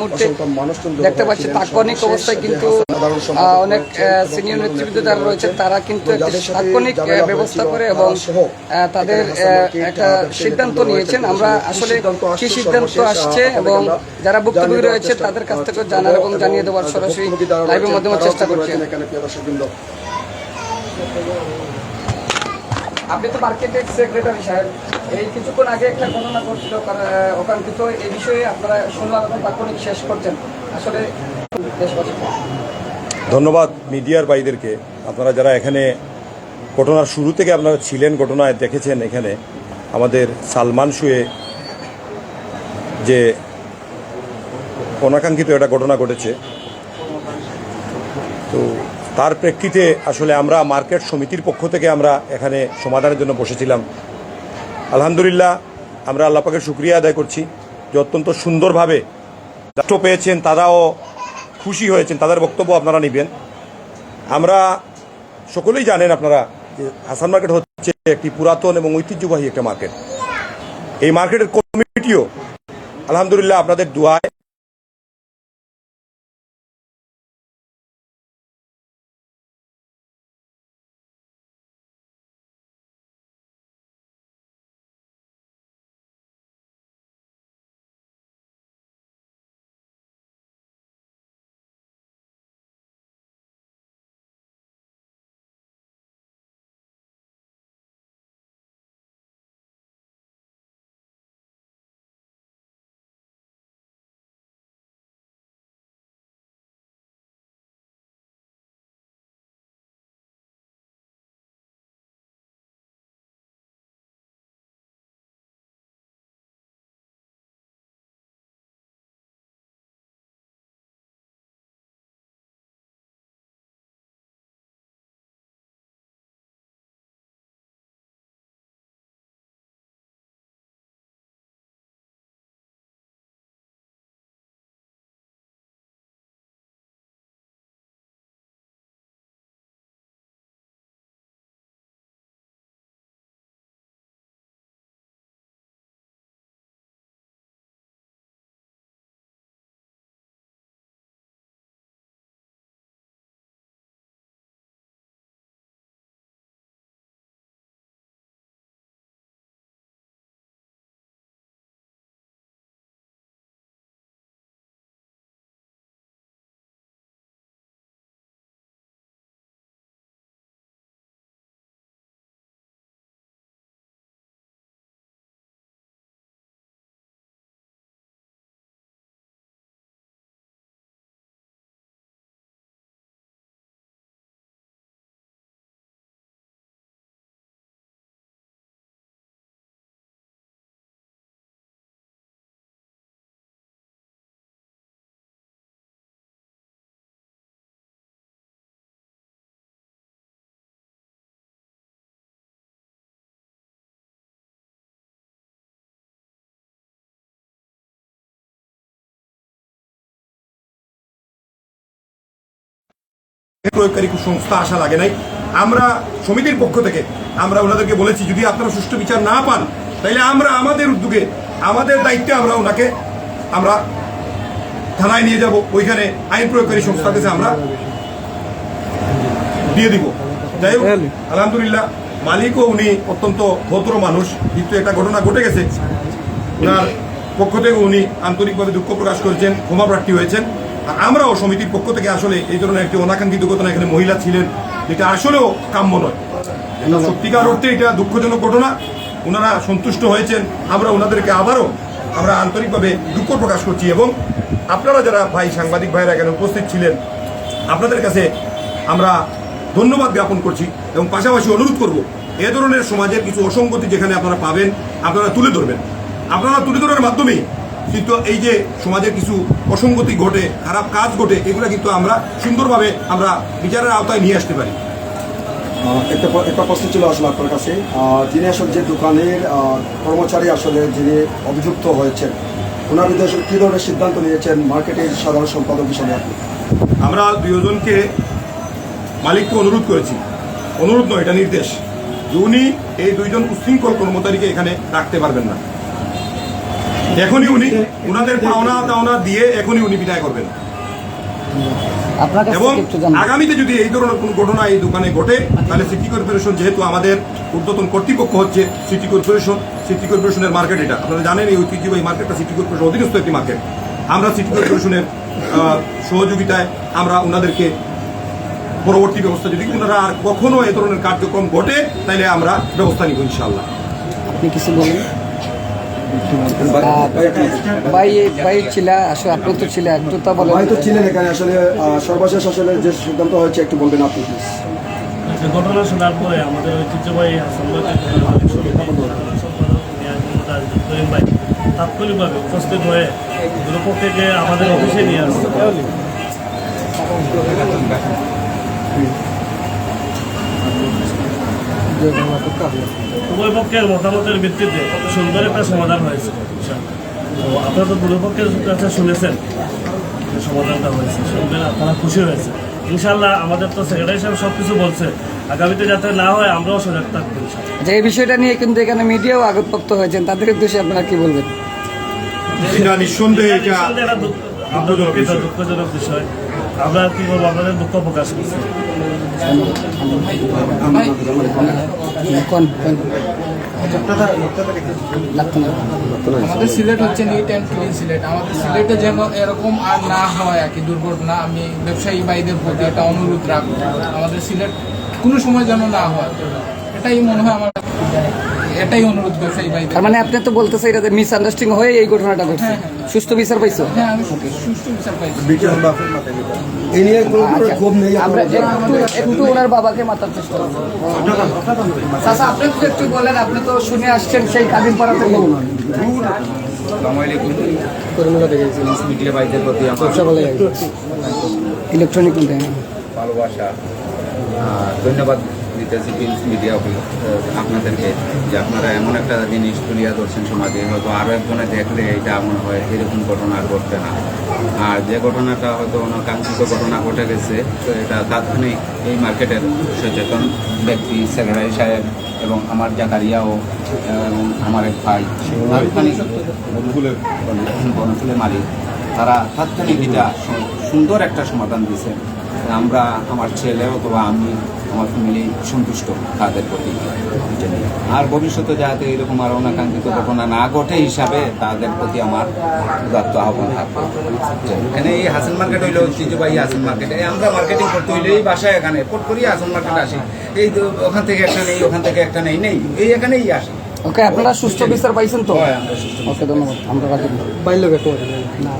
মুহূর্তে দেখতে পাচ্ছি তাৎক্ষণিক অবস্থায় কিন্তু অনেক সিনিয়র নেতৃবৃন্দ যারা রয়েছে তারা কিন্তু তাৎক্ষণিক ব্যবস্থা করে এবং তাদের একটা সিদ্ধান্ত নিয়েছেন। আমরা আসলে কি সিদ্ধান্ত আসছে এবং যারা ভুক্তভোগী রয়েছে তাদের কাছ থেকে জানার এবং জানিয়ে দেওয়ার সরাসরি লাইভের মাধ্যমে চেষ্টা করছি। আপনি তো মার্কেটের সেক্রেটারি সাহেব। এই কিছুক্ষণ আগে একটা ঘটনা ঘটছিল কিন্তু এই বিষয়ে আপনারা শুনলাম এবং তাৎক্ষণিক শেষ করছেন। আসলে ধন্যবাদ মিডিয়ার ভাইদেরকে। আপনারা যারা এখানে ঘটনার শুরু থেকে আপনারা ছিলেন, ঘটনায় দেখেছেন এখানে আমাদের সালমান শুয়ে যে অনাকাঙ্ক্ষিত একটা ঘটনা ঘটেছে। তো তার প্রেক্ষিতে আসলে আমরা মার্কেট সমিতির পক্ষ থেকে আমরা এখানে সমাধানের জন্য বসেছিলাম। আলহামদুলিল্লাহ, আমরা আল্লাপাকে শুক্রিয়া আদায় করছি। যে অত্যন্ত সুন্দরভাবে রাষ্ট্র পেয়েছেন, তারাও খুশি হয়েছেন, তাদের বক্তব্য আপনারা নেবেন। আমরা সকলেই জানেন আপনারা যে হাসান মার্কেট হচ্ছে একটি পুরাতন এবং ঐতিহ্যবাহী একটা মার্কেট। এই মার্কেটের কমিটিও, আলহামদুলিল্লাহ, আপনাদের দোয়ায় প্রয়োগকারী সংস্থা আসা লাগে নাই। আমরা সমিতির পক্ষ থেকে আমরা ওনাদেরকে বলেছি, যদি আপনারা সুষ্ঠু বিচার না পান তাহলে আমরা আমাদের উদ্যোগে, আমাদের দায়িত্বে আমরা ওনাকে, আমরা থানায় নিয়ে যাব। ওইখানে আইন প্রয়োগকারী সংস্থার কাছে আমরা দিয়ে দিব। যাই হোক, আলহামদুলিল্লাহ, মালিকও উনি অত্যন্ত ভদ্র মানুষ, কিন্তু একটা ঘটনা ঘটে গেছে। ওনার পক্ষ থেকে উনি আন্তরিকভাবে দুঃখ প্রকাশ করেছেন, ক্ষমা প্রার্থী হয়েছেন। আর আমরাও সমিতির পক্ষ থেকে আসলে এই ধরনের একটি অনাকাঙ্ক্ষিত ঘটনা এখানে মহিলা ছিলেন, যেটা আসলেও কাম্য নয়। সত্যিকার অর্থে এটা দুঃখজনক ঘটনা। ওনারা সন্তুষ্ট হয়েছেন। আমরা ওনাদেরকে আবারও আমরা আন্তরিকভাবে দুঃখ প্রকাশ করছি এবং আপনারা যারা ভাই সাংবাদিক ভাইরা এখানে উপস্থিত ছিলেন, আপনাদের কাছে আমরা ধন্যবাদ জ্ঞাপন করছি এবং পাশাপাশি অনুরোধ করব, এ ধরনের সমাজের কিছু অসঙ্গতি যেখানে আপনারা পাবেন, আপনারা তুলে ধরবেন। আপনারা তুলে ধরার মাধ্যমেই কিন্তু এই যে সমাজের কিছু অসঙ্গতি ঘটে খারাপ কাজ ঘটে এগুলো কিন্তু আমরা সুন্দরভাবে আমরা বিচারের আওতায় নিয়ে আসতে পারি। একটা একটা প্রশ্ন ছিল আসলে আপনার কাছে। যিনি আসলে যে দোকানের কর্মচারী আসলে যিনি অভিযুক্ত হয়েছেন ওনার বিরুদ্ধে আসলে কী ধরনের সিদ্ধান্ত নিয়েছেন মার্কেটের সাধারণ সম্পাদক হিসাবে আপনি? আমরা দুজনকে মালিককে অনুরোধ করেছি। অনুরোধ নয় এটা নির্দেশ যে উনি এই দুইজন উশৃঙ্খল কর্মচারীকে এখানে রাখতে পারবেন না। এখনই উনি উনাদের পাওনা টাওনা দিয়ে এখনই উনি বিদায় করবেন। এবং আগামীতে যদি এই ধরনের কোনো ঘটনা এই দোকানে ঘটে তাহলে সিটি কর্পোরেশন যেহেতু আমাদের ঊর্ধ্বতন কর্তৃপক্ষ হচ্ছে সিটি কর্পোরেশন সিটি কর্পোরেশনের মার্কেট এটা। আপনারা জানেন এই ঐতিহ্যবাহী মার্কেটটা সিটি কর্পোরেশন অধীনস্থ একটি মার্কেট। আমরা সিটি কর্পোরেশনের সহযোগিতায় আমরা ওনাদেরকে পরবর্তী ব্যবস্থা যদি ওনারা আর কখনো এ ধরনের কার্যক্রম ঘটে তাহলে আমরা ব্যবস্থা নিব ইনশাআল্লাহ। আপনি কিছু বলেন। ভাই ভাই ছিল আসলে আপনি তো ছিল একটু তা বলেন। ছিলেন এখানে আসলে সর্বশেষ আসলে যে সিদ্ধান্ত হয়েছে একটু বলবেন আপনি যে ঘটনা শোনার পরে আমাদের ঐতিহ্যবাহী ভাই তাৎক্ষণিকভাবে উপস্থিত হয়ে দুপক্ষকে আমাদের অফিসে নিয়ে আসছে উভয় পক্ষের মতামতের ভিত্তিতে সুন্দর একটা সমাধান হয়েছে। তো আপনারা তো দুপক্ষের কাছে শুনেছেন সমাধানটা হয়েছে শুনবেন আপনারা খুশি হয়েছে ইনশাল্লাহ আমাদের তো সেক্রেটারি সাহেব সব কিছু বলছে আগামীতে যাতে না হয় আমরাও সজাগ থাকব যে এই বিষয়টা নিয়ে কিন্তু এখানে মিডিয়াও আগতপ্রাপ্ত হয়েছেন তাদের উদ্দেশ্যে আপনারা কি বলবেন? নিঃসন্দেহে এটা দুঃখজনক বিষয়। আমরা কি করব আপনাদের দুঃখ প্রকাশ করছি। আমাদের সিলেট হচ্ছে নিট অ্যান্ড ক্লিন সিলেট। আমাদের সিলেটে যেন এরকম আর না হয় আর কি, দুর্ঘটনা, আমি ব্যবসায়ী ভাইদের প্রতি এটা অনুরোধ রাখব। আমাদের সিলেট কোনো সময় যেন না হয়। এটাই মনে হয় আমার। এটাই অনুরোধ ভাইদের। তার মানে আপনি তো বলতেছে এটা মিস আন্ডারস্ট্যান্ডিং হয়ে এই ঘটনাটা ঘটছে। সুস্থ বিচার পাইছো? হ্যাঁ আমি সুষ্ঠু বিচার পাইছি। এই নিয়ে কোনো ক্ষোভ নেই আমরা একটু একটু ওনার বাবাকে মাতার চেষ্টা করব। চাচা আপনি তো একটু বলেন আপনি তো শুনে আসছেন সেই কাদিম পাড়াতে মিডিয়া ভাইদের প্রতি আমার ইলেকট্রনিক ভালোবাসা। ধন্যবাদ। দিতেছি প্রিন্স মিডিয়া আপনাদেরকে যে আপনারা এমন একটা জিনিস তুলিয়া ধরছেন সমাজে, হয়তো আরও একজনে দেখলে এটা এমন হয় এরকম ঘটনা আর ঘটবে না। আর যে ঘটনাটা হয়তো অনাকাঙ্ক্ষিত ঘটনা ঘটে গেছে, তো এটা তাৎক্ষণিক এই মার্কেটের সচেতন ব্যক্তি সেক্রেটারি সাহেব এবং আমার জাকারিয়াও, এবং আমার এক ভাই বনফুলের মালিক, তারা তাৎক্ষণিক এটা সুন্দর একটা সমাধান দিয়েছে আমরা আমার ছেলে অথবা আমি আমার ফ্যামিলি সন্তুষ্ট তাদের প্রতি। আর ভবিষ্যতে যাতে এরকম আর অনাকাঙ্ক্ষিত ঘটনা না ঘটে হিসাবে তাদের প্রতি আমার উদাত্ত আহ্বান থাকবে। এখানে এই হাসিন মার্কেট হইল ঐতিহ্যবাহী হাসিন মার্কেট এই আমরা মার্কেটিং করতে হইলে এই বাসায় এখানে পট করি হাসিন মার্কেট আসি। এই তো ওখান থেকে একটা নেই ওখান থেকে একটা নেই নেই। এই এখানেই আসে। ওকে আপনারা সুস্থ বিচার পাইছেন তো? হয়, ওকে ধন্যবাদ। আমরা রাখি না।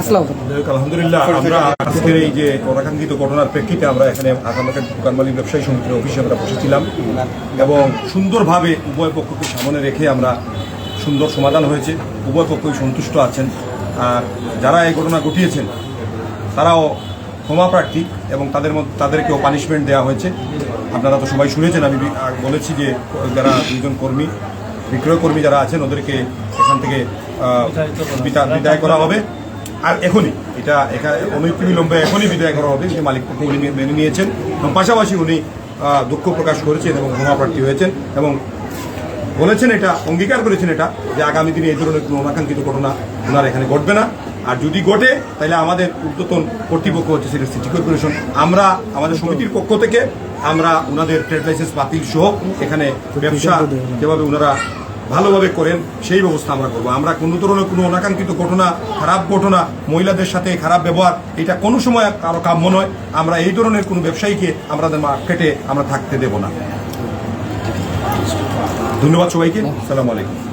আসলাও যাই হোক, আলহামদুলিল্লাহ আজকের এই যে ঘটনার আমরা এখানে ব্যবসায়ী অফিসে আমরা এবং সুন্দরভাবে উভয় পক্ষকে সামনে রেখে আমরা সুন্দর সমাধান হয়েছে। উভয় পক্ষই সন্তুষ্ট আছেন। আর যারা এই ঘটনা ঘটিয়েছেন তারাও ক্ষমা প্রার্থী এবং তাদের মধ্যে তাদেরকেও পানিশমেন্ট দেওয়া হয়েছে। আপনারা তো সবাই শুনেছেন, আমি বলেছি যে যারা দুজন কর্মী, বিক্রয় কর্মী যারা আছেন, ওদেরকে এখান থেকে বিদায় করা হবে। আর এখনই, এটা অনৈতিবিলম্বে এখনই বিদায় করা হবে যে মালিক পক্ষ উনি মেনে নিয়েছেন। এবং পাশাপাশি উনি দুঃখ প্রকাশ করেছেন এবং ক্ষমা প্রার্থী হয়েছেন। এবং বলেছেন এটা, অঙ্গীকার করেছেন এটা, যে আগামী দিনে এই ধরনের কোনো অনাকাঙ্ক্ষিত ঘটনা ওনার এখানে ঘটবে না। আর যদি ঘটে, তাহলে আমাদের ঊর্ধ্বতন কর্তৃপক্ষ হচ্ছে সেটা সিটি কর্পোরেশন। আমরা আমাদের সমিতির পক্ষ থেকে আমরা ওনাদের ট্রেড লাইসেন্স বাতিল সহ এখানে ব্যবসা যেভাবে ওনারা ভালোভাবে করেন, সেই ব্যবস্থা আমরা করব। আমরা কোনো ধরনের কোনো অনাকাঙ্ক্ষিত ঘটনা, খারাপ ঘটনা, মহিলাদের সাথে খারাপ ব্যবহার, এটা কোনো সময় কারও কাম্য নয়। আমরা এই ধরনের কোনো ব্যবসায়ীকে আমাদের মার্কেটে আমরা থাকতে দেব না। ধন্যবাদ সবাইকে। সালাম আলাইকুম।